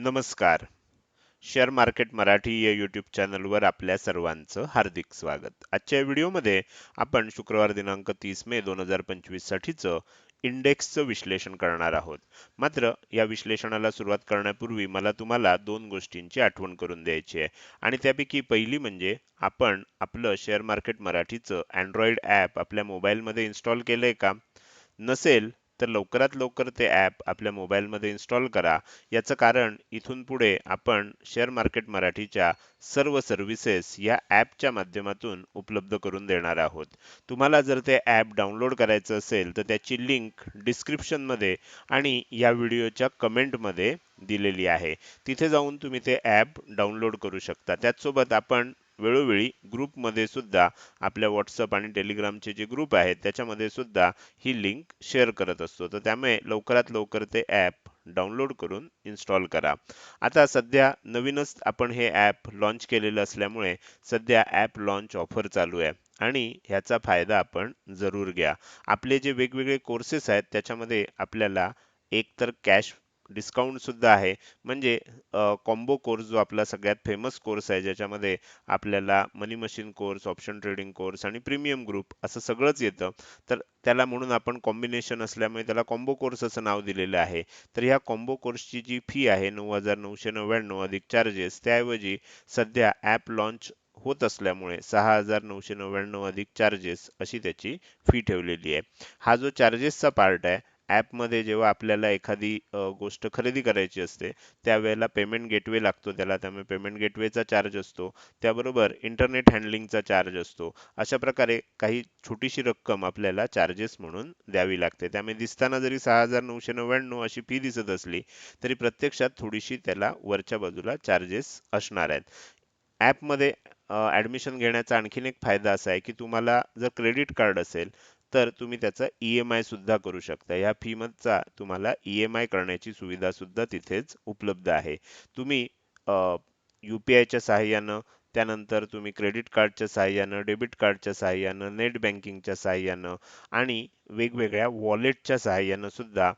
नमस्कार. Share market Marathi या YouTube चॅनलवर आपल्या सर्वांचं हार्दिक स्वागत. आजच्या व्हिडिओमध्ये आपण शुक्रवार दिनांक तीस मे दोन हजार पंचवीस साठीचं इंडेक्सचं विश्लेषण करणार आहोत. मात्र या विश्लेषणाला सुरुवात करण्यापूर्वी मला तुम्हाला दोन गोष्टींची आठवण करून द्यायची आहे. आणि त्यापैकी पहिली म्हणजे आपण आपलं शेअर मार्केट मराठीचं अँड्रॉइड ॲप आपल्या मोबाईलमध्ये इन्स्टॉल केलंय का? नसेल तर लवकरात लवकर ते ॲप आपल्या मोबाईलमध्ये इन्स्टॉल करा. याचं कारण इथून पुढे आपण शेअर मार्केट मराठीच्या सर्व सर्व्हिसेस या ॲपच्या माध्यमातून उपलब्ध करून देणार आहोत. तुम्हाला जर ते ॲप डाउनलोड करायचं असेल तर त्याची लिंक डिस्क्रिप्शनमध्ये आणि या व्हिडिओच्या कमेंटमध्ये दिलेली आहे. तिथे जाऊन तुम्ही ते ॲप डाउनलोड करू शकता. त्याचसोबत आपण वेळोवेळी ग्रुपमध्ये सुद्धा आपल्या व्हॉट्सअप आणि टेलिग्रामचे जे ग्रुप आहेत त्याच्यामध्ये सुद्धा ही लिंक शेअर करत असतो. तर त्यामुळे लवकरात लवकर ते ॲप डाउनलोड करून इन्स्टॉल करा. आता सध्या नवीनच आपण हे ॲप लॉन्च केलेलं असल्यामुळे सध्या ॲप लॉन्च ऑफर चालू आहे आणि ह्याचा फायदा आपण जरूर घ्या. आपले जे वेगवेगळे कोर्सेस आहेत त्याच्यामध्ये आपल्याला एकतर कॅश डिस्काउंट सुद्धा आहे. म्हणजे कॉम्बो कोर्स जो आपला सगळ्यात फेमस कोर्स आहे ज्याच्यामध्ये आपल्याला money machine course option trading course आणि प्रीमियम ग्रुप असं सगळंच येतं. तर त्याला म्हणून आपण कॉम्बिनेशन असल्यामुळे त्याला कॉम्बो कोर्स असं नाव दिलेलं आहे. तर ह्या कॉम्बो कोर्सची जी फी आहे नऊ हजार नऊशे नव्याण्णव अधिक चार्जेस त्याऐवजी सध्या ॲप लॉन्च होत असल्यामुळे सहा हजार नऊशे नव्याण्णव अधिक चार्जेस अशी त्याची फी ठेवलेली आहे. हा जो चार्जेसचा पार्ट आहे ॲपमध्ये जेव्हा आपल्याला एखादी गोष्ट खरेदी करायची असते त्यावेळेला पेमेंट गेटवे लागतो त्याला. त्यामुळे पेमेंट गेटवेचा चार्ज असतो. त्याबरोबर इंटरनेट हँडलिंगचा चार्ज असतो. अशा प्रकारे काही छोटीशी रक्कम आपल्याला चार्जेस म्हणून द्यावी लागते. त्यामुळे दिसताना जरी सहा हजार नऊशे नव्याण्णव अशी फी दिसत असली तरी प्रत्यक्षात थोडीशी त्याला वरच्या बाजूला चार्जेस असणार आहेत. ॲपमध्ये ॲडमिशन घेण्याचा आणखीन एक फायदा असा आहे की तुम्हाला जर क्रेडिट कार्ड असेल तर तुम्ही त्याचा ई एम आय सुद्धा करू शकता. या फीमधचा तुम्हाला ई एम आय करण्याची सुविधा सुद्धा तिथेच उपलब्ध आहे. तुम्ही यू पी आयच्या सहाय्यानं त्यानंतर तुम्ही क्रेडिट कार्डच्या सहाय्यानं डेबिट कार्डच्या सहाय्यानं नेट बँकिंगच्या सहाय्यानं आणि वेगवेगळ्या वॉलेटच्या सहाय्यानं सुद्धा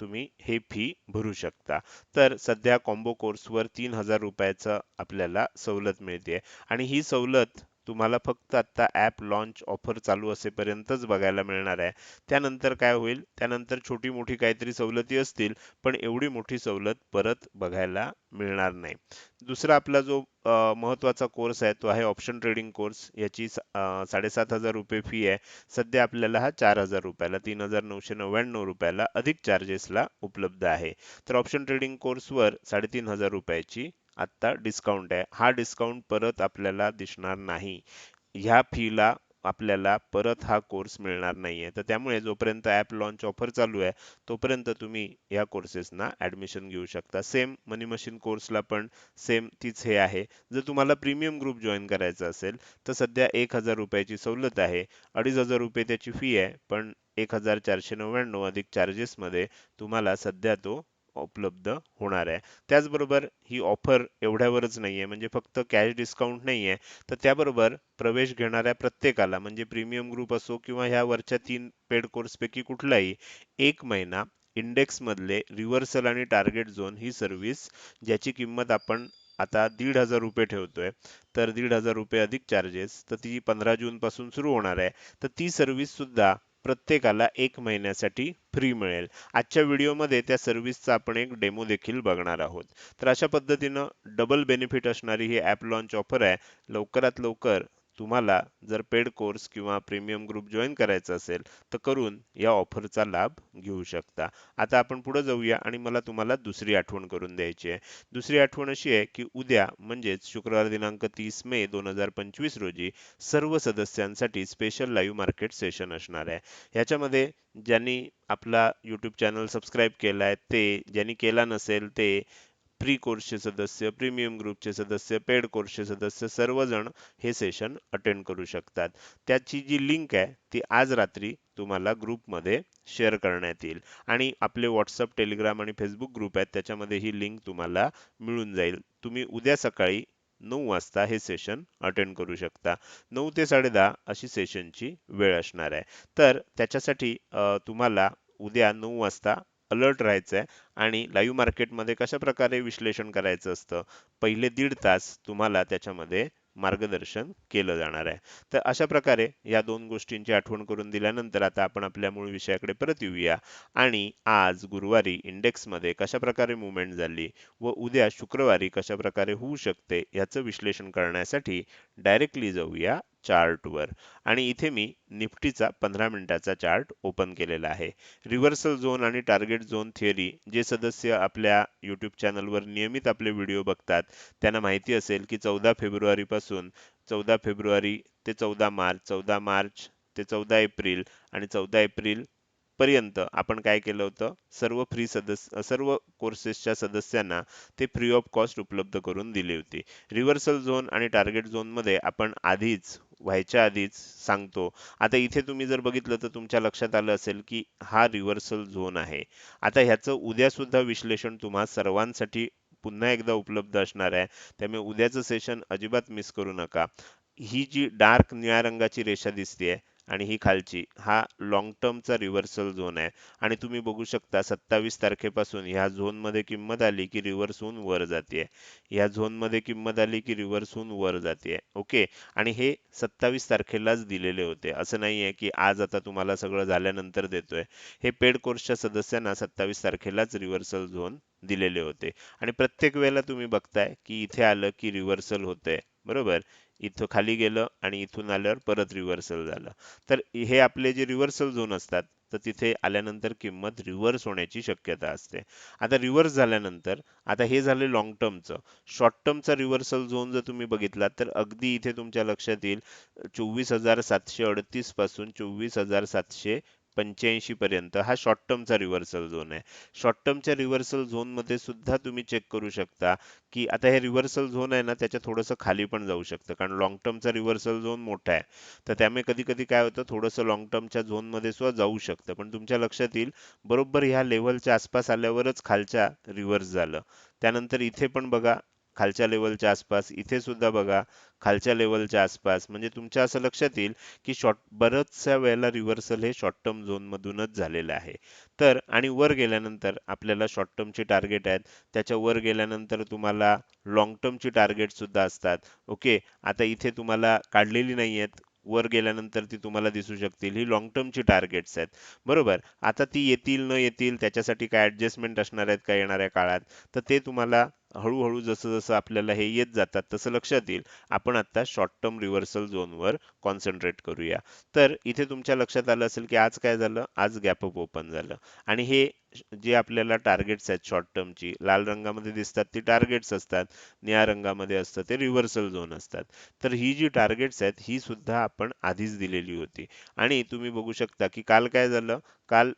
तुम्ही हे फी भरू शकता. तर सध्या कॉम्बो कोर्सवर तीन हजार रुपयाचं आपल्याला सवलत मिळते आणि ही सवलत तुम्हाला फक्त आत्ता ॲप लॉन्च ऑफर चालू असेपर्यंतच बघायला मिळणार आहे. त्यानंतर काय होईल? त्यानंतर छोटी मोठी काहीतरी सवलती असतील पण एवढी मोठी सवलत परत बघायला मिळणार नाही. दुसरा आपला जो महत्त्वाचा कोर्स आहे तो आहे ऑप्शन ट्रेडिंग कोर्स याची साडेसात हजार रुपये फी आहे. सध्या आपल्याला हा चार हजार रुपयाला तीन हजार नऊशे नव्याण्णव रुपयाला अधिक चार्जेसला उपलब्ध आहे. तर ऑप्शन ट्रेडिंग कोर्सवर साडेतीन हजार रुपयाची आत्ता डिस्काउंट आहे. हा डिस्काउंट परत आपल्याला दिसणार नाही. ह्या फीला आपल्याला परत हा कोर्स मिळणार नाहीये. तर त्यामुळे जोपर्यंत ॲप लॉन्च ऑफर चालू आहे तोपर्यंत तुम्ही या कोर्सेसना ऍडमिशन घेऊ शकता. सेम मनी मशीन कोर्सला पण सेम तीच हे आहे. जर तुम्हाला प्रीमियम ग्रुप जॉईन करायचा असेल तर सध्या एक हजार रुपयाची सवलत आहे. अडीच हजार रुपये त्याची फी आहे पण एक हजार चारशे नव्याण्णव अधिक चार्जेस मध्ये तुम्हाला सध्या तो उपलब्ध होणार आहे. त्याचबरोबर ही ऑफर एवढ्यावरच नाही आहे म्हणजे फक्त कॅश डिस्काउंट नाही आहे तर त्याबरोबर प्रवेश घेणाऱ्या प्रत्येकाला म्हणजे प्रीमियम ग्रुप असो किंवा ह्या वरच्या तीन पेड कोर्सपैकी कुठलाही एक महिना इंडेक्समधले रिव्हर्सल आणि टार्गेट झोन ही सर्व्हिस ज्याची किंमत आपण आता दीड हजार रुपये ठेवतोय. तर दीड हजार रुपये अधिक चार्जेस तर ती पंधरा जून पासून सुरू होणार आहे. तर ती सर्व्हिस सुद्धा प्रत्येकाला एक महिन्यासाठी फ्री मिळेल. आजच्या व्हिडिओमध्ये त्या सर्व्हिसचा आपण एक डेमो देखील बघणार आहोत. तर अशा पद्धतीनं डबल बेनिफिट असणारी ही ॲप लॉन्च ऑफर आहे. लवकरात लवकर तुम्हाला जर पेड कोर्स किंवा प्रीमियम ग्रुप जॉईन करायचा असेल तर करून या ऑफरचा लाभ घेऊ शकता. आता आपण पुढे जाऊया आणि मला तुम्हाला दुसरी आठवण करून द्यायची आहे. दुसरी आठवण अशी आहे की उद्या म्हणजेच शुक्रवार दिनांक तीस मे दोन हजार पंचवीस रोजी सर्व सदस्यांसाठी स्पेशल लाईव्ह मार्केट सेशन असणार आहे. ह्याच्यामध्ये ज्यांनी आपला यूट्यूब चॅनल सबस्क्राईब केला आहे ते ज्यांनी केला नसेल ते प्री कोर्सचे सदस्य प्रीमियम ग्रुपचे सदस्य पेड कोर्सचे सदस्य सर्वजण हे सेशन अटेंड करू शकतात. त्याची जी लिंक आहे ती आज रात्री तुम्हाला ग्रुपमध्ये शेअर करण्यात येईल. आणि आपले व्हॉट्सअप टेलिग्राम आणि फेसबुक ग्रुप आहेत त्याच्यामध्ये ही लिंक तुम्हाला मिळून जाईल. तुम्ही उद्या सकाळी नऊ वाजता हे सेशन अटेंड करू शकता. नऊ ते साडेदहा अशी सेशनची वेळ असणार आहे. तर त्याच्यासाठी तुम्हाला उद्या नऊ वाजता अलर्ट राहायचं आहे आणि लाईव्ह मार्केटमध्ये कशा प्रकारे विश्लेषण करायचं असतं? पहिले दीड तास तुम्हाला त्याच्यामध्ये मार्गदर्शन केलं जाणार आहे. तर अशा प्रकारे या दोन गोष्टींची आठवण करून दिल्यानंतर आता आपण आपल्या मूळ विषयाकडे परत येऊया. आणि आज गुरुवारी इंडेक्समध्ये कशा प्रकारे मुवमेंट झाली व उद्या शुक्रवारी कशा प्रकारे होऊ शकते याचं विश्लेषण करण्यासाठी डायरेक्टली जाऊया चार्टवर आणि इथे मी निफ्टीचा पंधरा मिनिटाचा चार्ट ओपन केलेला आहे. रिव्हर्सल झोन आणि टार्गेट झोन थिअरी जे सदस्य आपल्या यूट्यूब चॅनलवर नियमित आपले व्हिडिओ बघतात त्यांना माहिती असेल की चौदा फेब्रुवारीपासून चौदा फेब्रुवारी ते चौदा मार्च चौदा मार्च ते चौदा एप्रिल आणि चौदा एप्रिल पर्यंत आपण काय केलं होतं? सर्व फ्री सदस्य सर्व कोर्सेसच्या सदस्यांना ते फ्री ऑफ कॉस्ट उपलब्ध करून दिली होती. रिव्हर्सल झोन आणि टार्गेट झोनमध्ये आपण आधीच व्हायच्या आधीच सांगतो. आता इथे तुम्ही जर बघितलं तर तुमच्या लक्षात आलं असेल की हा रिव्हर्सल झोन आहे. आता ह्याचं उद्या सुद्धा विश्लेषण तुम्हा सर्वांसाठी पुन्हा एकदा उपलब्ध असणार आहे. त्यामुळे उद्याचं सेशन अजिबात मिस करू नका. ही जी डार्क निळ्या रंगाची रेषा दिसते आणि ही खालची. हा लॉंग टर्मचा रिव्हर्सल झोन आहे. आणि तुम्ही बघू शकता सत्तावीस तारखेपासून ह्या झोनमध्ये किंमत आली की रिव्हर्स होऊन वर जाते ह्या झोनमध्ये किंमत आली की रिव्हर्स होऊन वर जाते ओके? आणि हे सत्तावीस तारखेलाच दिलेले होते. असं नाही आहे की आज आता तुम्हाला सगळं झाल्यानंतर देतोय. हे पेड कोर्सच्या सदस्यांना सत्तावीस तारखेलाच रिव्हर्सल झोन दिलेले होते. आणि प्रत्येक वेळेला तुम्ही बघताय की इथे आलं की रिव्हर्सल होतंय. बरोबर? इथं खाली गेलं आणि इथून आल्यावर परत रिव्हर्सल झालं. तर हे आपले जे रिव्हर्सल झोन असतात तर तिथे आल्यानंतर किंमत रिव्हर्स होण्याची शक्यता असते. आता रिव्हर्स झाल्यानंतर आता हे झाले लॉंग टर्मचं शॉर्ट टर्मचा रिव्हर्सल झोन जर तुम्ही बघितला तर अगदी इथे तुमच्या लक्षात येईल चोवीस हजार सातशे अडतीसपासून चोवीस हजार सातशे पंच्याऐंशी पर्यंत हा शॉर्ट टर्मचा रिव्हर्सल झोन आहे. शॉर्ट टर्मच्या रिव्हर्सल झोनमध्ये सुद्धा तुम्ही चेक करू शकता की आता हे रिव्हर्सल झोन आहे ना त्याच्या थोडंसं खाली पण जाऊ शकतं कारण लॉंग टर्मचा रिव्हर्सल झोन मोठा आहे. तर त्यामुळे कधी कधी काय होतं थोडंसं लॉंग टर्मच्या झोनमध्ये सुद्धा जाऊ शकतं. पण तुमच्या लक्षात येईल बरोबर ह्या लेव्हलच्या आसपास आल्यावरच खालच्या रिव्हर्स झालं. त्यानंतर इथे पण बघा खालच्या लेवलच्या आसपास इथे सुद्धा बघा खालच्या लेवलच्या आसपास. म्हणजे तुमच्या असं लक्षात येईल की शॉर्ट बऱ्याचशा वेळेला रिव्हर्सल हे शॉर्ट टर्म झोनमधूनच झालेलं आहे. तर आणि वर गेल्यानंतर आपल्याला शॉर्ट टर्मचे टार्गेट आहेत. त्याच्या वर गेल्यानंतर तुम्हाला लॉंग टर्मची टार्गेट सुद्धा असतात. ओके आता इथे तुम्हाला काढलेली नाही आहेत वर गेल्यानंतर ती तुम्हाला दिसू शकतील. ही लॉंग टर्मची टार्गेट्स आहेत. बरोबर? आता ती येतील न येतील त्याच्यासाठी काय ॲडजस्टमेंट असणार आहेत का येणाऱ्या काळात? तर ते तुम्हाला हळूहळू जसं जसं आपल्याला हे येत जातात तसं लक्षात येईल. आपण आता शॉर्ट टर्म रिव्हर्सल झोनवर कॉन्सन्ट्रेट करूया. तर इथे तुमच्या लक्षात आलं असेल की आज काय झालं? आज गॅप अप ओपन झालं. आणि हे जे आपल्याला टार्गेट्स आहेत शॉर्ट टर्मची लाल रंगामध्ये दिसतात ती टार्गेट्स असतात. निळ्या रंगामध्ये असतं ते रिव्हर्सल झोन असतात. तर ही जी टार्गेट्स आहेत ही सुद्धा आपण आधीच दिलेली होती. आणि तुम्ही बघू शकता की काल काय झालं? काल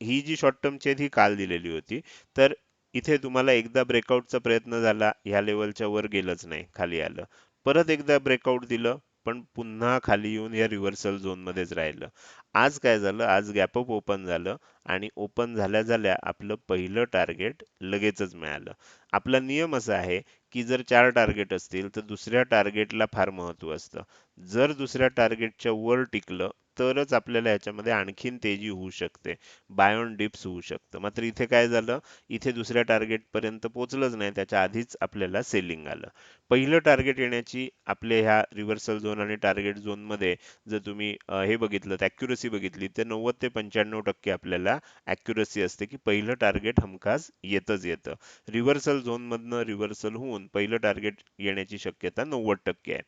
ही जी शॉर्ट टर्मची आहेत ही काल दिलेली होती. तर इथे तुम्हाला एकदा ब्रेकआउटचा प्रयत्न झाला ह्या लेवलच्या वर गेलंच नाही खाली आलं. परत एकदा ब्रेकआउट दिलं पण पुन्हा खाली येऊन या रिव्हर्सल झोन मध्येच राहिलं. आज काय झालं? आज गॅपअप ओपन झालं आणि ओपन झाल्या झाल्या आपलं पहिलं टार्गेट लगेचच मिळालं. आपला नियम असा आहे की जर चार टार्गेट असतील तर दुसऱ्या टार्गेटला फार महत्त्व असतं. जर दुसऱ्या टार्गेटच्या वर टिकलं तरच आपल्याला याच्यामध्ये आणखीन तेजी होऊ शकते. बाय ऑन डिप्स होऊ शकतं. मात्र इथे काय झालं? इथे दुसऱ्या टार्गेट पर्यंत नाही. त्याच्या आधीच आपल्याला सेलिंग आलं. पहिलं टार्गेट येण्याची आपल्या ह्या रिव्हर्सल झोन आणि टार्गेट झोनमध्ये जर तुम्ही हे बघितलं ॲक्युरसी बघितली तर नव्वद ते पंच्याण्णव टक्के आपल्याला ॲक्युरसी असते की पहिलं टार्गेट हमखास येतच येतं. रिव्हर्सल झोन मधनं रिव्हर्सल होऊन पहिलं टार्गेट येण्याची शक्यता नव्वद टक्के आहे.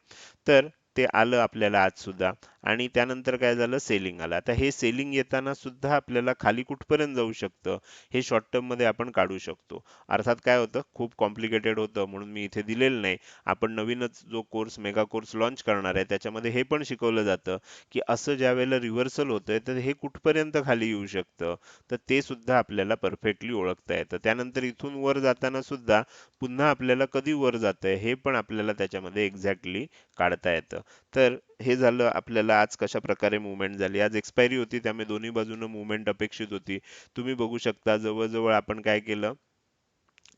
तर ते आलं आपल्याला आज सुद्धा. आणि त्यानंतर काय झालं? सेलिंग आलं. आता हे सेलिंग येताना सुद्धा आपल्याला खाली कुठपर्यंत जाऊ शकतं? हे शॉर्ट टर्ममध्ये आपण काढू शकतो. अर्थात काय होतं? खूप कॉम्प्लिकेटेड होतं म्हणून मी इथे दिलेलं नाही. आपण नवीनच जो कोर्स मेगा कोर्स लॉन्च करणार आहे त्याच्यामध्ये हे पण शिकवलं जातं की असं ज्या वेळेला रिव्हर्सल होतंय तर हे कुठपर्यंत खाली येऊ शकतं? तर ते सुद्धा आपल्याला परफेक्टली ओळखता येतं. त्यानंतर इथून वर जाताना सुद्धा पुन्हा आपल्याला कधी वर जातंय हे पण आपल्याला त्याच्यामध्ये एक्झॅक्टली काढता येतं. तर हे झालं आपल्याला आज कशा प्रकारे मुवमेंट झाली? आज एक्सपायरी होती त्यामुळे दोन्ही बाजूनं मुवमेंट अपेक्षित होती. तुम्ही बघू शकता जवळजवळ आपण काय केलं?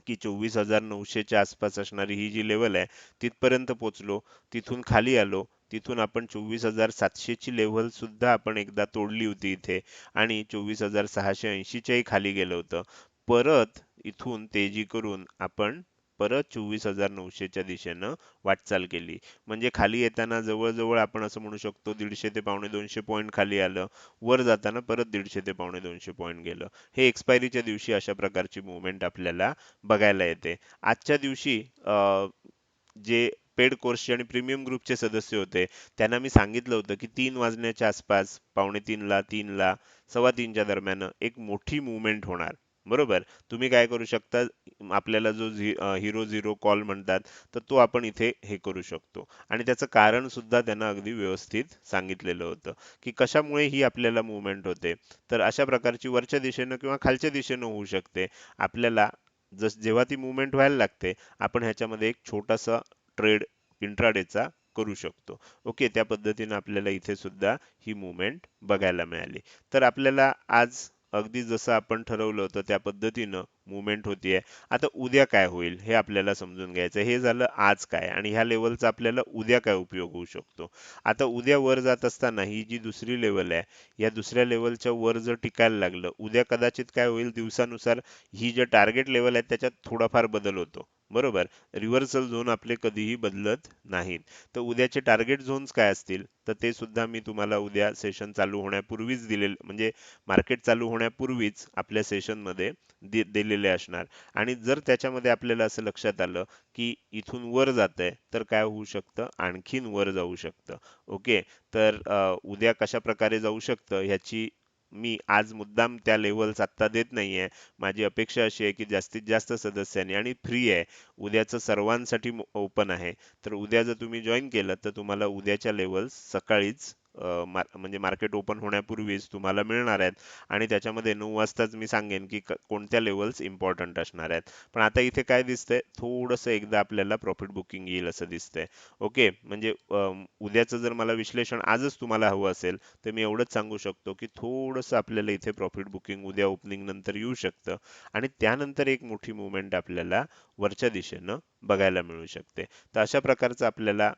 की चोवीस हजार नऊशेच्या आसपास असणारी ही जी लेवल आहे तिथपर्यंत पोहोचलो. तिथून खाली आलो. तिथून आपण चोवीस हजार सातशेची लेव्हल सुद्धा आपण एकदा तोडली होती इथे. आणि चोवीस हजार सहाशे ऐंशीच्याही खाली गेलं होतं. परत इथून तेजी करून आपण परत चोवीस हजार नऊशेच्या दिशेनं वाटचाल केली. म्हणजे खाली येताना जवळजवळ आपण असं म्हणू शकतो दीडशे ते पावणे दोनशे पॉईंट खाली आलं. वर जाताना परत दीडशे ते पावणे दोनशे पॉईंट गेलं. हे एक्सपायरीच्या दिवशी अशा प्रकारची मुवमेंट आपल्याला बघायला येते. आजच्या दिवशी जे पेड कोर्सचे आणि प्रीमियम ग्रुपचे सदस्य होते त्यांना मी सांगितलं होतं की तीन वाजण्याच्या आसपास पावणे तीनला तीनला सव्वा तीनच्या दरम्यान एक मोठी मुवमेंट होणार. बरोबर? तुम्ही काय करू शकता? आपल्याला जो हिरो झिरो कॉल म्हणतात तर तो आपण इथे हे करू शकतो. आणि त्याचं कारण सुद्धा त्यांना अगदी व्यवस्थित सांगितलेलं होतं की कशामुळे ही आपल्याला मुवमेंट होते. तर अशा प्रकारची वरच्या दिशेनं किंवा खालच्या दिशेनं होऊ शकते. आपल्याला जस जेव्हा ती मुवमेंट व्हायला लागते आपण ह्याच्यामध्ये एक छोटासा ट्रेड इंट्राडेचा करू शकतो. ओके त्या पद्धतीने आपल्याला इथे सुद्धा ही मुवमेंट बघायला मिळाली. तर आपल्याला आज अगदी जसं आपण ठरवलं होतं त्या पद्धतीनं मुवमेंट होतीये. आता उद्या काय होईल हे आपल्याला समजून घ्यायचं हे झालं आज काय? आणि ह्या लेवलचा आपल्याला उद्या काय उपयोग होऊ शकतो? आता उद्या वर जात असताना ही जी दुसरी लेवल आहे या दुसऱ्या लेवलच्या वर जर टिकायला लागलं उद्या कदाचित काय होईल? दिवसानुसार ही जे टार्गेट लेवल आहे त्याच्यात थोडाफार बदल होतो. बरोबर? रिव्हर्सल झोन आपले कधीही बदलत नाहीत. तर उद्याचे टार्गेट झोन्स काय असतील? तर ते सुद्धा मी तुम्हाला उद्या सेशन चालू होण्यापूर्वीच दिलेले म्हणजे मार्केट चालू होण्यापूर्वीच आपल्या सेशनमध्ये दि दिलेले असणार. आणि जर त्याच्यामध्ये आपल्याला असं लक्षात आलं की इथून वर जात आहे तर काय होऊ शकतं? आणखीन वर जाऊ शकतं. ओके? तर उद्या कशा प्रकारे जाऊ शकतं? ह्याची मी आज मुद्दाम त्या लेवल्स आत्ता देत नाहीये. माझी अपेक्षा अशी आहे की जास्तीत जास्त सदस्यांनी आणि फ्री आहे उद्याचं सर्वांसाठी ओपन आहे. तर उद्या जर तुम्ही जॉईन केलं तर तुम्हाला उद्याच्या लेवल्स सकाळीच म्हणजे मार्केट ओपन होण्यापूर्वीच तुम्हाला मिळणार आहेत. आणि त्याच्यामध्ये नऊ वाजताच मी सांगेन की कोणत्या लेवल्स इम्पॉर्टंट असणार आहेत. पण आता इथे काय दिसतंय? थोडंसं एकदा आपल्याला प्रॉफिट बुकिंग येईल असं दिसतंय. ओके? म्हणजे उद्याचं जर मला विश्लेषण आजच तुम्हाला हवं असेल तर मी एवढंच सांगू शकतो की थोडंसं आपल्याला इथे प्रॉफिट बुकिंग उद्या ओपनिंग नंतर येऊ शकतं. आणि त्यानंतर एक मोठी मुवमेंट आपल्याला वरच्या दिशेनं बघायला मिळू शकते. तर अशा प्रकारचं आपल्याला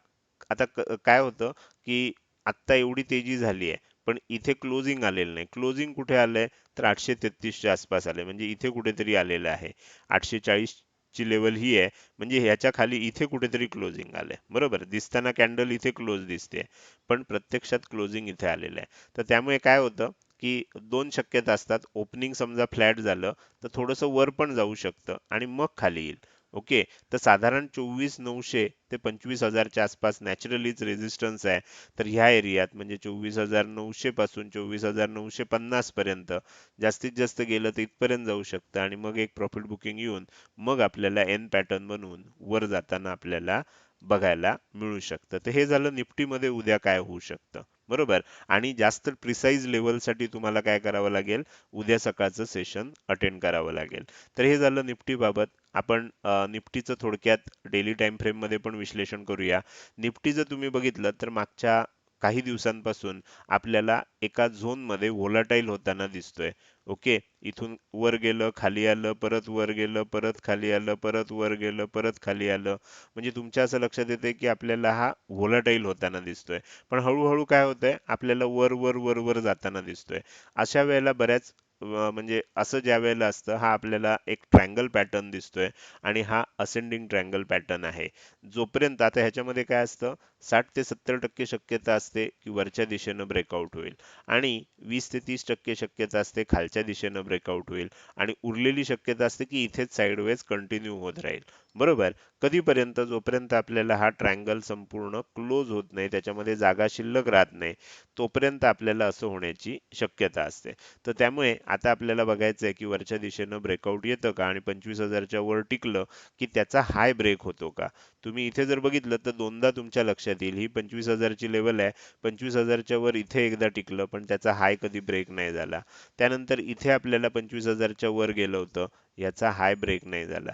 आता काय होतं की आत्ता एवढी तेजी झाली आहे पण इथे क्लोजिंग आलेलं नाही. क्लोजिंग कुठे आलंय? तर आठशे तेहतीसच्या आसपास आलंय. म्हणजे इथे कुठेतरी आलेलं आहे. आठशे चाळीस ची लेवल ही आहे. म्हणजे ह्याच्या खाली इथे कुठेतरी क्लोजिंग आलंय. बरोबर? दिसताना कॅन्डल इथे क्लोज दिसते पण प्रत्यक्षात क्लोजिंग इथे आलेलं आहे. तर त्यामुळे काय होतं की दोन शक्यता असतात. ओपनिंग समजा फ्लॅट झालं तर थोडंसं वर पण जाऊ शकतं आणि मग खाली येईल. ओके? तर साधारण चोवीस नऊशे ते पंचवीस हजारच्या आसपास नॅचरलीच रेझिस्टन्स आहे. तर ह्या एरियात म्हणजे चोवीस हजार नऊशे पासून चोवीस हजार नऊशे पन्नास पर्यंत जास्तीत जास्त गेलं तर इथपर्यंत जाऊ शकतं आणि मग एक प्रॉफिट बुकिंग येऊन मग आपल्याला एन पॅटर्न बनवून वर जाताना आपल्याला बघायला मिळू शकतं. तर हे झालं निफ्टीमध्ये उद्या काय होऊ शकतं. बरोबर. आणि जास्त प्रिसाईज लेवलसाठी तुम्हाला काय करावं लागेल? उद्या सकाळचं सेशन अटेंड करावं लागेल. तर हे झालं निफ्टी बाबत आपण निफ्टीचं थोडक्यात डेली टाइम फ्रेममध्ये पण विश्लेषण करूया. निफ्टी जर तुम्ही बघितलं तर मागच्या काही दिवसांपासून आपल्याला एका झोनमध्ये व्होलाटाईल होताना दिसतोय. ओके इथून वर गेलं खाली आलं परत वर गेलं परत खाली आलं परत वर गेलं परत खाली आलं. म्हणजे तुमच्या असं लक्षात येते की आपल्याला हा व्होलाटाईल होताना दिसतोय. पण हळूहळू काय होतंय? आपल्याला वर वर वर वर जाताना दिसतोय. अशा वेळेला बऱ्याच म्हणजे असं ज्या वेळेला असतं हा आपल्याला एक ट्रँगल पॅटर्न दिसतोय आणि हा असेंडिंग ट्रँगल पॅटर्न आहे. जोपर्यंत आता ह्याच्यामध्ये काय असतं साठ ते सत्तर टक्के शक्यता असते की वरच्या दिशेनं ब्रेकआउट होईल आणि वीस ते तीस टक्के शक्यता असते खालच्या दिशेनं ब्रेकआउट होईल आणि उरलेली शक्यता असते की इथेच साईडवेज कंटिन्यू होत राहील. बरोबर. कधीपर्यंत? जोपर्यंत आपल्याला हा ट्रायंगल संपूर्ण क्लोज होत नाही त्याच्यामध्ये जागा शिल्लक राहत नाही तोपर्यंत आपल्याला असं होण्याची शक्यता असते. तर त्यामुळे आता आपल्याला बघायचं आहे की वरच्या दिशेनं ब्रेकआउट येतं का आणि पंचवीस हजारच्या वर टिकलं की त्याचा हाय ब्रेक होतो का? तुम्ही इथे जर बघितलं तर दोनदा तुमच्या लक्षात येईल. ही पंचवीस हजारची लेवल आहे. पंचवीस हजारच्या वर इथे एकदा टिकलं पण त्याचा हाय कधी ब्रेक नाही झाला. त्यानंतर इथे आपल्याला पंचवीस हजारच्या वर गेलं होतं याचा हाय ब्रेक नाही झाला.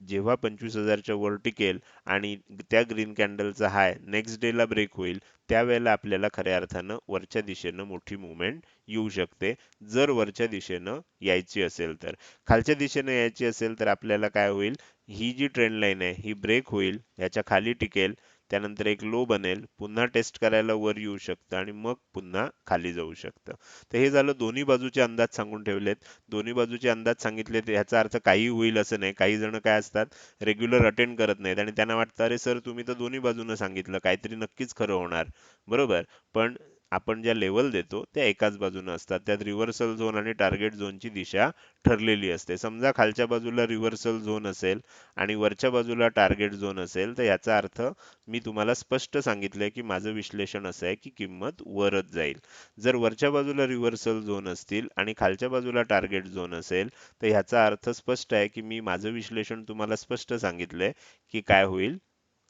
जेव्हा पंचवीस हजारच्या वर टिकेल आणि त्या ग्रीन कॅन्डलचा हाय नेक्स्ट डेला ब्रेक होईल त्यावेळेला आपल्याला खऱ्या अर्थानं वरच्या दिशेनं मोठी मुवमेंट येऊ शकते. जर वरच्या दिशेनं यायची असेल तर. खालच्या दिशेनं यायची असेल तर आपल्याला काय होईल? ही जी ट्रेंड लाईन आहे ही ब्रेक होईल याच्या खाली टिकेल त्यानंतर एक लो बनेल पुन्हा टेस्ट करायला वर येऊ शकतं आणि मग पुन्हा खाली जाऊ शकतं. तर हे झालं दोन्ही बाजूचे अंदाज सांगून ठेवलेत. दोन्ही बाजूचे अंदाज सांगितले ह्याचा अर्थ काही होईल असं नाही. काही जण काय असतात रेग्युलर अटेंड करत नाहीत आणि त्यांना वाटतं अरे सर तुम्ही तर दोन्ही बाजूनं सांगितलं. काहीतरी नक्कीच खरं होणार. बरोबर? पण आपण ज्या लेवल देतो त्या एकाच बाजूने असतात. त्यात रिव्हर्सल झोन आणि टार्गेट झोनची दिशा ठरलेली असते. समजा खालच्या बाजूला रिव्हर्सल झोन असेल आणि वरच्या बाजूला टार्गेट झोन असेल तर याचा अर्थ मी तुम्हाला स्पष्ट सांगितलंय की माझं विश्लेषण असं आहे की किंमत वरच जाईल. जर वरच्या बाजूला रिव्हर्सल झोन असतील आणि खालच्या बाजूला टार्गेट झोन असेल तर ह्याचा अर्थ स्पष्ट आहे की मी माझं विश्लेषण तुम्हाला स्पष्ट सांगितलंय की काय होईल?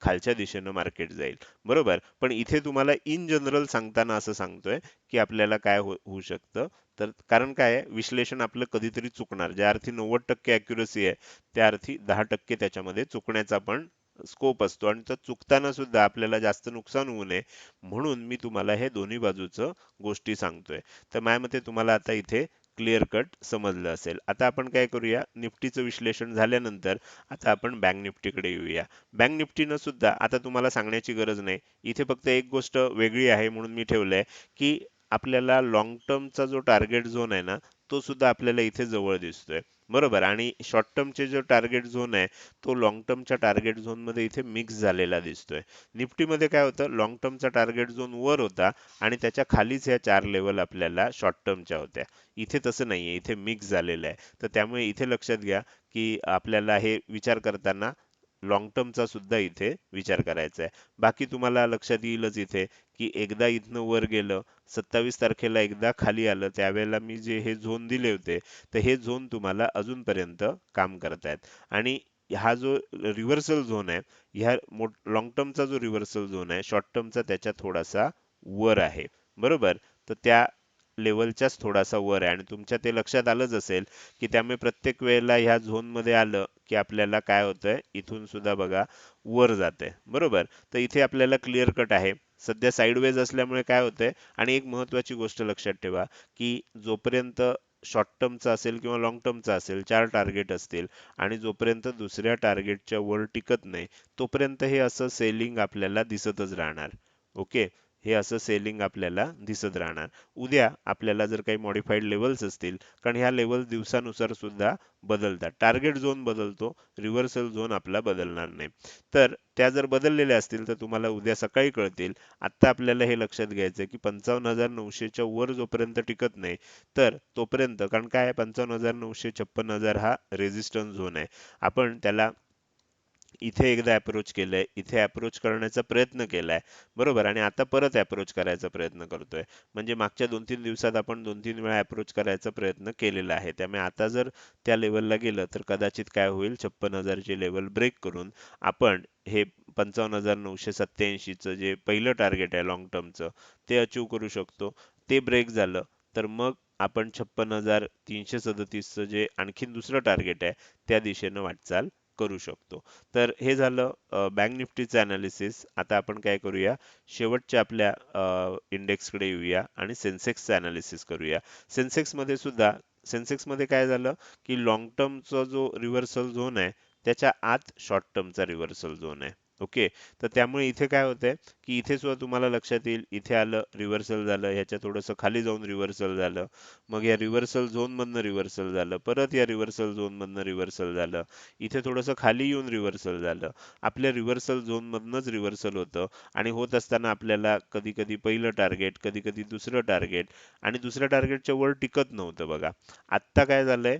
खालच्या दिशेनं मार्केट जाईल. बरोबर? पण इथे तुम्हाला इन जनरल सांगताना असं सांगतोय की आपल्याला काय हो-, होऊ शकतं. तर कारण काय विश्लेषण आपलं कधीतरी चुकणार. ज्या अर्थी नव्वद टक्के अॅक्युरसी आहे त्या अर्थी दहा टक्के त्याच्यामध्ये चुकण्याचा पण स्कोप असतो. आणि तर चुकताना सुद्धा आपल्याला जास्त नुकसान होऊ नये म्हणून मी तुम्हाला हे दोन्ही बाजूचं गोष्टी सांगतोय. तर माझ्या मते तुम्हाला आता इथे क्लिअर कट समजलं असेल. आता आपण काय करूया? निफ्टीचं विश्लेषण झाल्यानंतर आता आपण बँक निफ्टीकडे येऊया. बँक निफ्टीनं सुद्धा आता तुम्हाला सांगण्याची गरज नाही. इथे फक्त एक गोष्ट वेगळी आहे म्हणून मी ठेवलंय की आपल्याला लॉंग टर्मचा जो टार्गेट झोन आहे ना तो सुद्धा आपल्याला इथे जवळ दिसतोय. बरोबर? आणि शॉर्ट टर्मचे जो टार्गेट झोन आहे तो लॉंग टर्मच्या टार्गेट झोनमध्ये इथे मिक्स झालेला दिसतोय. निफ्टीमध्ये काय होतं? लॉंग टर्मचा टार्गेट झोन वर होता आणि त्याच्या खालीच ह्या चार लेवल आपल्याला शॉर्ट टर्मच्या होत्या. इथे तसं नाहीये. इथे मिक्स झालेलं आहे. तर त्यामुळे इथे लक्षात घ्या की आपल्याला हे विचार करताना लॉंग टर्मचा सुद्धा इथे विचार करायचा आहे. बाकी तुम्हाला लक्षात येईलच इथे की एकदा इथनं वर गेलं सत्तावीस तारखेला एकदा खाली आलं त्यावेळेला मी जे हे झोन दिले होते तर हे झोन तुम्हाला अजूनपर्यंत काम करतायत. आणि हा जो रिव्हर्सल झोन आहे ह्या लॉंग टर्मचा जो रिव्हर्सल झोन आहे शॉर्ट टर्मचा त्याच्या थोडासा वर आहे. बरोबर? तर त्या लेवलच्याच थोडासा वर आहे. आणि तुमच्या ते लक्षात आलंच असेल की त्यामुळे प्रत्येक वेळेला ह्या झोनमध्ये आलं की आपल्याला काय होतंय? इथून सुद्धा बघा वर जाते बरोबर? तर इथे आपल्याला क्लिअर कट आहे. सध्या साईडवेज असल्यामुळे काय होतंय? आणि एक महत्वाची गोष्ट लक्षात ठेवा की जोपर्यंत शॉर्ट टर्मचा असेल किंवा लॉंग टर्मचा असेल चार टार्गेट असतील आणि जोपर्यंत दुसऱ्या टार्गेटच्या वर टिकत नाही तोपर्यंत हे असं सेलिंग आपल्याला दिसतच राहणार. ओके हे असं सेलिंग आपल्याला दिसत राहणार. उद्या आपल्याला जर काही मॉडिफाईड लेवल्स असतील कारण ह्या लेवल दिवसानुसार सुद्धा बदलतात. टार्गेट झोन बदलतो रिव्हर्सल झोन आपला बदलणार नाही. तर त्या जर बदललेल्या असतील तर तुम्हाला उद्या सकाळी कळतील. आत्ता आपल्याला हे लक्षात घ्यायचं की पंचावन्न हजार नऊशेच्या वर जोपर्यंत टिकत नाही तर तोपर्यंत कारण काय पंचावन्न हजार नऊशे छप्पन हजार हा रेजिस्टन्स झोन आहे. आपण त्याला इथे एकदा अप्रोच केलंय इथे अप्रोच करण्याचा प्रयत्न केलाय. बरोबर? आणि आता परत अप्रोच करायचा प्रयत्न करतोय. म्हणजे मागच्या दोन तीन दिवसात आपण दोन तीन वेळा अप्रोच करायचा प्रयत्न केलेला आहे. त्यामुळे आता जर त्या लेवलला गेलं तर कदाचित काय होईल? छप्पन हजारची लेवल ब्रेक करून आपण हे पंचावन्न हजार नऊशे सत्याऐंशीचं जे पहिलं टार्गेट आहे लॉंग टर्मचं ते अचीव करू शकतो. ते ब्रेक झालं तर मग आपण छप्पन हजार तीनशे सदतीसचं जे आणखीन दुसरं टार्गेट आहे त्या दिशेनं वाटचाल करू शकतो. तर हे झालं बँक निफ्टीचं अनालिसिस आता आपण काय करूया? शेवटच्या आपल्या इंडेक्सकडे येऊया आणि सेन्सेक्सचं अनालिसिस करूया. सेन्सेक्समध्ये सुद्धा सेन्सेक्समध्ये काय झालं की लॉंग टर्मचा जो रिव्हर्सल झोन आहे त्याच्या आत शॉर्ट टर्मचा रिव्हर्सल झोन आहे. ओके तर त्यामुळे इथे काय होतंय की इथे सुद्धा तुम्हाला लक्षात येईल इथे आलं रिव्हर्सल झालं ह्याच्या थोडंसं खाली जाऊन रिव्हर्सल झालं मग या रिव्हर्सल झोन मधनं रिव्हर्सल झालं परत या रिव्हर्सल झोनमधनं रिव्हर्सल झालं इथे थोडंसं खाली येऊन रिव्हर्सल झालं. आपल्या रिव्हर्सल झोनमधनंच रिव्हर्सल होतं आणि होत असताना आपल्याला कधी कधी पहिलं टार्गेट कधी कधी दुसरं टार्गेट आणि दुसऱ्या टार्गेटच्या वर टिकत नव्हतं बघा. आत्ता काय झालंय?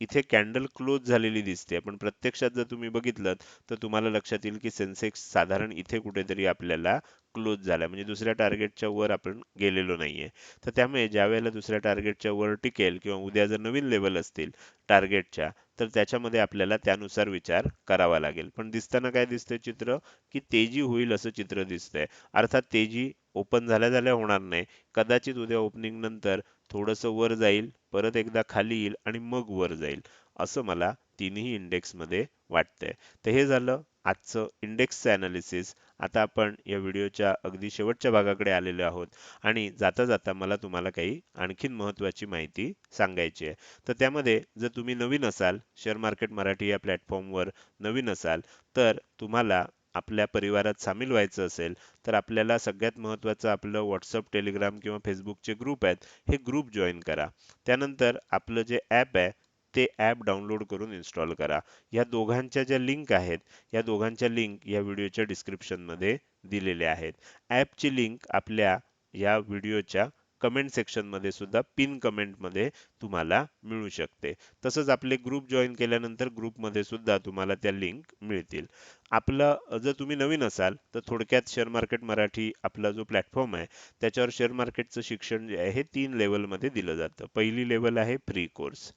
इथे कॅन्डल क्लोज झालेली दिसते. पण प्रत्यक्षात जर तुम्ही बघितलं तर तुम्हाला लक्षात येईल की सेन्सेक्स साधारण इथे कुठेतरी आपल्याला क्लोज झाला म्हणजे दुसऱ्या टार्गेटच्या वर आपण गेलेलो नाहीये. तर त्यामुळे ज्या वेळेला दुसऱ्या टार्गेटच्या वर टिकेल किंवा उद्या जर नवीन लेवल असतील टार्गेटच्या तर त्याच्यामध्ये आपल्याला त्यानुसार विचार करावा लागेल. पण दिसताना काय दिसतंय चित्र? की तेजी होईल असं चित्र दिसतंय. अर्थात तेजी ओपन झाल्या झाल्या होणार नाही. कदाचित उद्या ओपनिंग नंतर थोडंसं वर जाईल परत एकदा खाली येईल आणि मग वर जाईल असं मला तिन्ही इंडेक्समध्ये वाटतंय. तर हे झालं आजचं इंडेक्सचं ॲनालिसिस आता आपण या व्हिडिओच्या अगदी शेवटच्या भागाकडे आलेलो आहोत आणि जाता जाता मला तुम्हाला काही आणखीन महत्त्वाची माहिती सांगायची आहे. तर त्यामध्ये जर तुम्ही नवीन असाल शेअर मार्केट मराठी या प्लॅटफॉर्मवर नवीन असाल तर तुम्हाला आपल्या परिवारात सामील व्हायचं असेल तर आपल्याला सगळ्यात महत्त्वाचं आपलं व्हॉट्सअप टेलिग्राम किंवा फेसबुकचे ग्रुप आहेत हे ग्रुप जॉईन करा. त्यानंतर आपलं जे ॲप आहे ते ॲप डाउनलोड करून इन्स्टॉल करा. या दोघांच्या ज्या लिंक आहेत या दोघांच्या लिंक या व्हिडिओच्या डिस्क्रिप्शनमध्ये दिलेल्या आहेत. ॲपची लिंक आपल्या या व्हिडिओच्या कमेंट सेक्शनमध्ये सुद्धा पिन कमेंटमध्ये तुम्हाला मिळू शकते. तसंच आपले ग्रुप जॉईन केल्यानंतर ग्रुपमध्ये सुद्धा तुम्हाला त्या लिंक मिळतील. आपलं जर तुम्ही नवीन असाल तर थोडक्यात शेअर मार्केट मराठी आपला जो प्लॅटफॉर्म आहे त्याच्यावर शेअर मार्केटचं शिक्षण जे आहे हे तीन लेवलमध्ये दिलं जातं. पहिली लेवल आहे फ्री कोर्स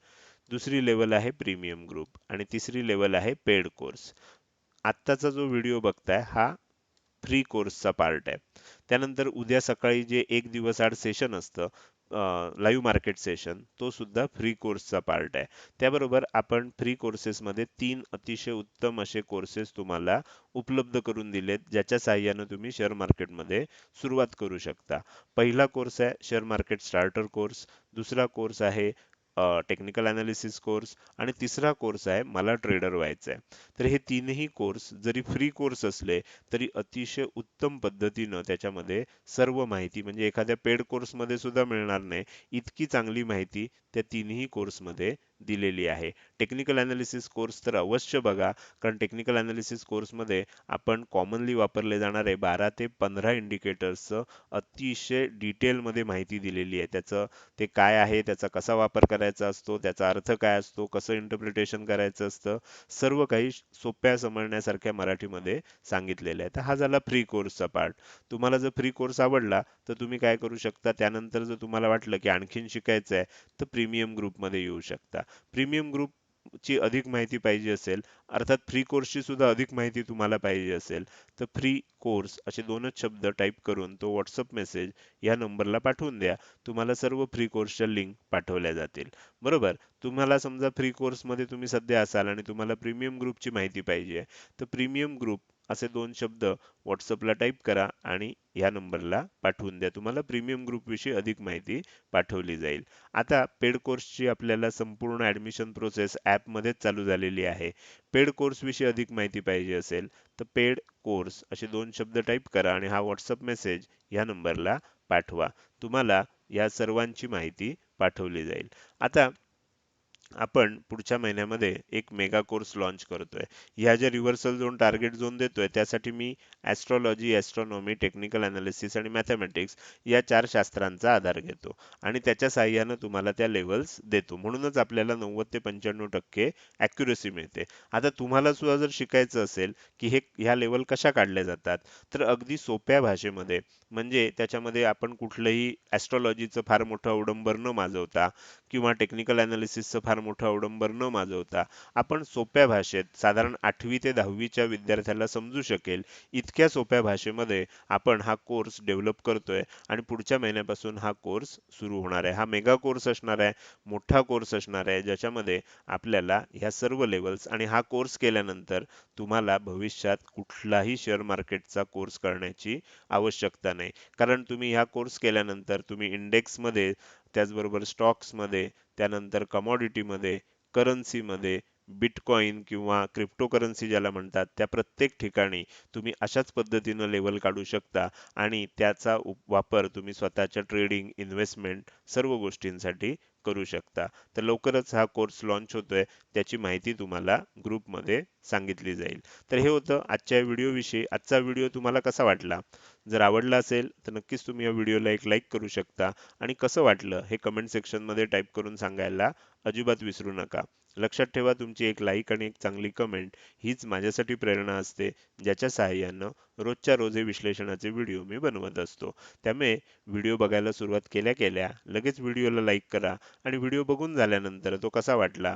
दुसरी लेवल आहे प्रीमियम ग्रुप आणि तिसरी लेवल आहे पेड कोर्स आत्ताचा जो व्हिडिओ बघताय हा फ्री कोर्सचा पार्ट आहे. त्यानंतर उद्या सकाळी जे एक दिवस आड सेशन असतं लाईव्ह मार्केट सेशन तो सुद्धा फ्री कोर्सचा पार्ट आहे. त्याबरोबर आपण फ्री कोर्सेसमध्ये तीन अतिशय उत्तम असे कोर्सेस तुम्हाला उपलब्ध करून दिलेत ज्याच्या साहाय्यानं तुम्ही शेअर मार्केटमध्ये सुरुवात करू शकता. पहिला कोर्स आहे शेअर मार्केट स्टार्टर कोर्स दुसरा कोर्स आहे टेक्निकल अनालिसिस कोर्स आणि तिसरा कोर्स आहे मला ट्रेडर व्हायचं आहे. तर हे तीनही कोर्स जरी फ्री कोर्स असले तरी अतिशय उत्तम पद्धतीनं त्याच्यामध्ये सर्व माहिती म्हणजे एखाद्या पेड कोर्समध्ये सुद्धा मिळणार नाही इतकी चांगली माहिती त्या तीनही कोर्समध्ये दिलेली आहे. टेक्निकल ॲनालिसिस कोर्स तर अवश्य बघा कारण टेक्निकल ॲनालिसिस कोर्समध्ये आपण कॉमनली वापरले जाणारे बारा ते पंधरा इंडिकेटर्सचं अतिशय डिटेलमध्ये माहिती दिलेली आहे. त्याचं ते काय आहे त्याचा कसा वापर करायचा असतो त्याचा अर्थ काय असतो कसं इंटरप्रिटेशन करायचं असतं सर्व काही सोप्या समजण्यासारख्या मराठीमध्ये सांगितलेलं आहे तर हा झाला फ्री कोर्सचा पार्ट तुम्हाला जर फ्री कोर्स आवडला तर तुम्ही काय करू शकता? त्यानंतर जर तुम्हाला वाटलं की आणखीन शिकायचं आहे तर प्रीमियम ग्रुपमध्ये येऊ शकता. प्रीमियम ग्रुप ची अधिक माहिती पाहिजे असेल अर्थात फ्री कोर्सची सुद्धा अधिक माहिती तुम्हाला पाहिजे असेल तर फ्री कोर्स असे दोनच शब्द टाईप करून तो व्हॉट्सअप मेसेज या नंबरला पाठवून द्या. तुम्हाला सर्व फ्री कोर्सच्या लिंक पाठवल्या जातील. बरोबर? तुम्हाला समजा फ्री कोर्समध्ये तुम्ही सध्या असाल आणि तुम्हाला प्रीमियम ग्रुपची माहिती पाहिजे तर प्रीमियम ग्रुप असे दोन शब्द व्हॉट्सअपला टाईप करा आणि ह्या नंबरला पाठवून द्या. तुम्हाला प्रीमियम ग्रुपविषयी अधिक माहिती पाठवली जाईल. आता पेड कोर्सची आपल्याला संपूर्ण ऍडमिशन प्रोसेस ॲपमध्येच चालू झालेली आहे. पेड कोर्स विषयी अधिक माहिती पाहिजे असेल तर पेड कोर्स असे दोन शब्द टाईप करा आणि हा व्हॉट्सअप मेसेज ह्या नंबरला पाठवा. तुम्हाला या सर्वांची माहिती पाठवली जाईल. आता आपण पुढच्या महिन्यामध्ये एक मेगा कोर्स लॉन्च करतोय. ह्या ज्या रिव्हर्सल झोन टार्गेट झोन देतोय त्यासाठी मी ॲस्ट्रॉलॉजी ॲस्ट्रॉनॉमी टेक्निकल अनालिसिस आणि मॅथमॅटिक्स या चार शास्त्रांचा आधार घेतो. आणि त्याच्या साह्यानं तुम्हाला त्या लेवल्स देतो. म्हणूनच आपल्याला नव्वद ते पंच्याण्णव टक्के ॲक्युरेसी मिळते. आता तुम्हाला सुद्धा जर शिकायचं असेल की हे ह्या लेवल कशा काढल्या जातात तर अगदी सोप्या भाषेमध्ये म्हणजे त्याच्यामध्ये आपण कुठलंही ॲस्ट्रॉलॉजीचं फार मोठं अवडंबर न माजवता किंवा टेक्निकल अनालिसिसचं फार मोठं अवडंबर न माजवता आपण सोप्या भाषेत साधारण आठवी ते दहावीच्या विद्यार्थ्याला समजू शकेल इतक्या सोप्या भाषेमध्ये आपण हा कोर्स डेव्हलप करतोय आणि पुढच्या महिन्यापासून हा कोर्स सुरू होणार आहे. हा मेगा कोर्स असणार आहे मोठा कोर्स असणार आहे ज्याच्यामध्ये आपल्याला ह्या सर्व लेवल्स आणि हा कोर्स केल्यानंतर तुम्हाला भविष्यात कुठलाही शेअर मार्केटचा कोर्स करण्याची आवश्यकता नाही. कारण तुम्ही ह्या कोर्स केल्यानंतर तुम्ही इंडेक्समध्ये त्याचबरोबर स्टॉक्समध्ये त्यानंतर कमॉडिटीमध्ये करन्सीमध्ये बिटकॉईन किंवा क्रिप्टोकरन्सी ज्याला म्हणतात त्या प्रत्येक ठिकाणी तुम्ही अशाच पद्धतीनं लेवल काढू शकता आणि त्याचा वापर तुम्ही स्वतःच्या ट्रेडिंग इन्व्हेस्टमेंट सर्व गोष्टींसाठी करू शकता. तर लवकरच हा कोर्स लॉन्च होतोय त्याची माहिती तुम्हाला ग्रुपमध्ये सांगितली जाईल. तर हे होतं आजच्या व्हिडिओविषयी आजचा व्हिडिओ तुम्हाला कसा वाटला? जर आवडला असेल तर नक्कीच तुम्ही या व्हिडिओला एक लाईक करू शकता. आणि कसं वाटलं हे कमेंट सेक्शनमध्ये टाईप करून सांगायला अजिबात विसरू नका. लक्षात ठेवा तुमची एक लाईक आणि एक चांगली कमेंट हीच माझ्यासाठी प्रेरणा असते ज्याच्या सहाय्यानं रोजच्या रोज हे विश्लेषणाचे व्हिडिओ मी बनवत असतो. त्यामुळे व्हिडिओ बघायला सुरुवात केल्या केल्या लगेच व्हिडिओला लाईक करा आणि व्हिडिओ बघून झाल्यानंतर तो कसा वाटला?